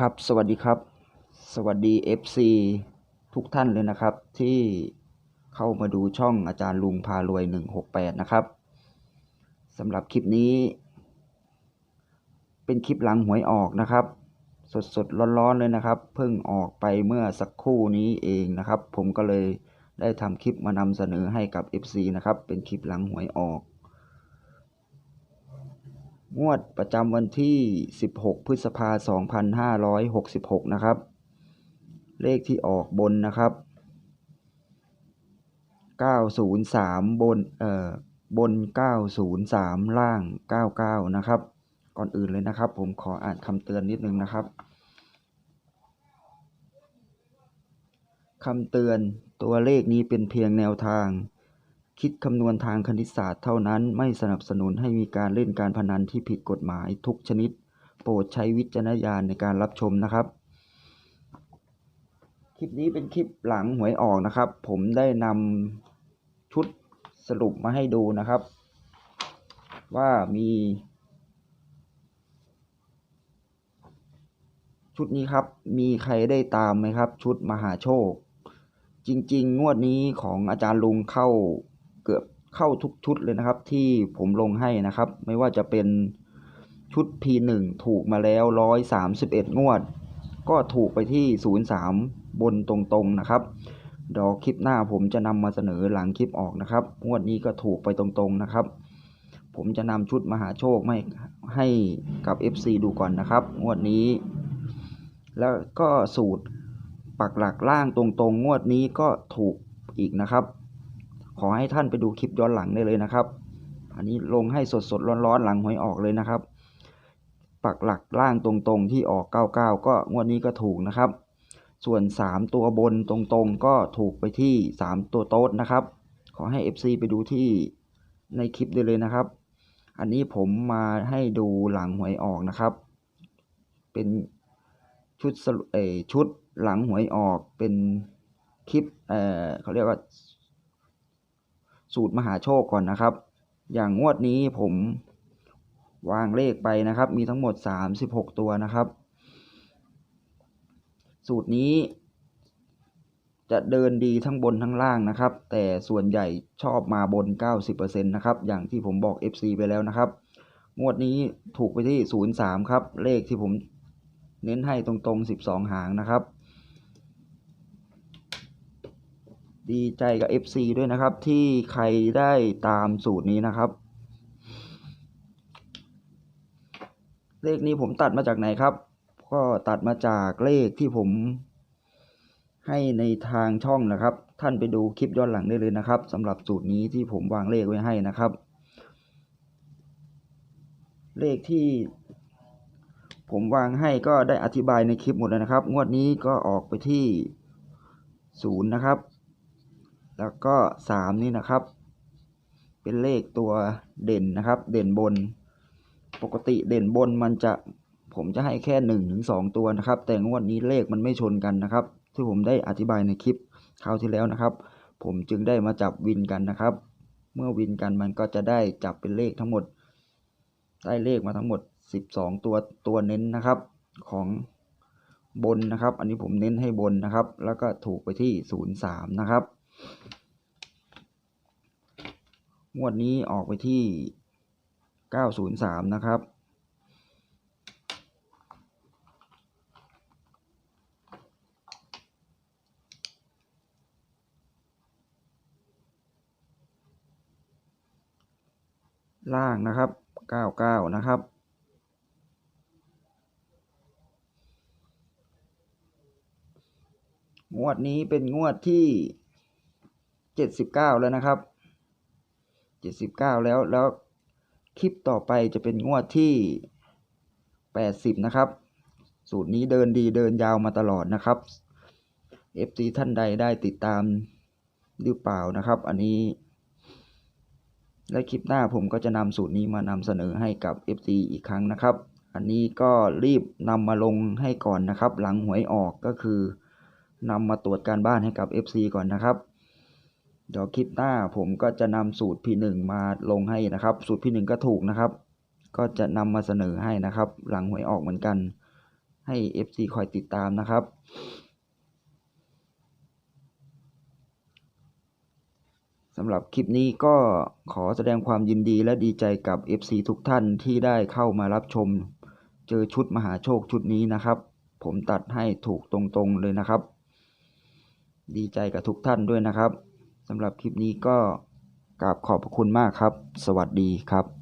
ครับสวัสดีครับ สวัสดี FC ทุกท่านเลยนะครับ ที่เข้ามาดูช่องอาจารย์ลุงพารวย 168 นะครับสำหรับคลิปนี้ เป็นคลิปหลังหวยออกนะครับ สดสดร้อนๆเลยนะครับ เพิ่งออกไปเมื่อสักครู่นี้เองนะครับ ผมก็เลยได้ทำคลิปมานำเสนอให้กับ FC นะครับ เป็นคลิปหลังหวยออก งวดประจำวันที่ 16 พฤษภาคม2566 นะครับ เลขที่ออกบนนะครับ 903 บน เอ่อ บน 903 ล่าง 99 นะครับ ก่อนอื่นเลยนะครับ ผมขออ่านคำเตือนนิดนึงนะครับคำเตือนตัวเลขนี้เป็นเพียงแนวทาง คิดคำนวณทางคณิตศาสตร์เท่านั้น ไม่สนับสนุนให้มีการเล่นการพนันที่ผิดกฎหมายทุกชนิด โปรดใช้วิจารณญาณในการรับชมนะครับ คลิปนี้เป็นคลิปหลังหวยออกนะครับ ผมได้นำชุดสรุปมาให้ดูนะครับ ว่ามีชุดนี้ครับ มีใครได้ตามไหมครับ ชุดมหาโชค จริง ๆ งวดนี้ของอาจารย์ลุงเข้า เกือบเข้าทุกชุดเลยนะครับ ที่ผมลงให้นะครับ ไม่ว่าจะเป็นชุด P1 ถูกมาแล้ว 131 งวด ก็ถูกไปที่ 03 บนตรงๆนะครับเดี๋ยวคลิปหน้าผมจะนำมาเสนอหลังคลิปออกนะครับ งวดนี้ก็ถูกไปตรงๆนะครับ ผมจะนำชุดมหาโชคไม่ให้กับ FC ดูก่อนนะครับ งวดนี้ แล้วก็สูตรปักหลักล่างตรงๆ งวดนี้ก็ถูกอีกนะครับ ขอให้ท่านไปดูคลิปย้อนหลังได้เลยนะครับ อันนี้ลงให้สดๆร้อนๆหลังหวยออกเลยนะครับ ปักหลักล่างตรงๆ ที่ออก 99 ก็งวดนี้ก็ถูกนะครับ ส่วน 3 ตัวบนตรงๆ ก็ถูกไปที่ 3 ตัวโต๊ดนะครับ ขอให้ FC ไปดูที่ในคลิปได้เลยนะครับ อันนี้ผมมาให้ดูหลังหวยออกนะครับ เป็นชุดเออชุดหลังหวยออกเป็นคลิปเออเขาเรียกว่า สูตรมหาโชคก่อนนะครับ อย่างงวดนี้ผมวางเลขไปนะครับ มีทั้งหมด 36 ตัวนะครับ สูตรนี้ จะเดินดีทั้งบนทั้งล่างนะครับ แต่ส่วนใหญ่ชอบมาบน 90%นะครับ อย่างที่ผมบอก FC ไปแล้วนะครับ งวดนี้ถูกไปที่ 03 ครับ เลขที่ผมเน้นให้ตรงๆ 12 หางนะครับ ดีใจกับ FC ด้วยนะครับ ที่ใครได้ตามสูตรนี้นะครับ เลขนี้ผมตัดมาจากไหนครับ ก็ตัดมาจากเลขที่ผม ให้ในทางช่องนะครับ ท่านไปดูคลิปย้อนหลังได้เลยนะครับสำหรับสูตรนี้ที่ผมวางเลขไว้ให้นะครับ เลขที่ผมวางให้ก็ได้อธิบายในคลิปหมดแล้วนะครับ งวดนี้ก็ออกไปที่ศูนย์นะครับ แล้วก็สามนี่นะครับ เป็นเลขตัวเด่นนะครับ เด่นบน ปกติเด่นบนมันจะผมจะให้แค่หนึ่งถึงสองตัวนะครับ แต่งวดนี้เลขมันไม่ชนกันนะครับ ที่ผมได้อธิบายในคลิปคราวที่แล้วนะครับ ผมจึงได้มาจับวินกันนะครับ เมื่อวินกันมันก็จะได้จับเป็นเลขทั้งหมด ได้เลขมาทั้งหมด 12 ตัวตัวเน้นนะครับของบนนะครับ อันนี้ผมเน้นให้บนนะครับ แล้วก็ถูกไปที่ 03 นะครับ งวดนี้ออกไปที่ 903 นะครับ ล่างนะครับ 99 นะครับงวดนี้เป็นงวดที่ 79แล้วนะครับ79แล้วแล้วคลิปต่อไปจะเป็นงวดที่80นะครับ สูตรนี้เดินดีเดินยาวมาตลอดนะครับ FC ท่านใดได้ติดตามหรือเปล่านะครับ อันนี้ และคลิปหน้าผมก็จะนำสูตรนี้มานำเสนอให้กับ FC อีกครั้งนะครับ อันนี้ก็รีบนำมาลงให้ก่อนนะครับ หลังหวยออกก็คือนำมาตรวจการบ้านให้กับ FC ก่อนนะครับ เดี๋ยวคลิปหน้าผมก็จะนำสูตร P1 มาลงให้นะครับ สูตร P1 ก็ถูกนะครับ ก็จะนำมาเสนอให้นะครับ หลังหวยออกเหมือนกัน ให้ FC คอยติดตามนะครับสำหรับคลิปนี้ก็ขอแสดงความยินดีและดีใจกับ FC ทุกท่านที่ได้เข้ามารับชม เจอชุดมหาโชคชุดนี้นะครับ ผมตัดให้ถูกตรงๆเลยนะครับ ดีใจกับทุกท่านด้วยนะครับ สำหรับคลิปนี้ก็กราบขอบพระคุณมากครับ สวัสดีครับ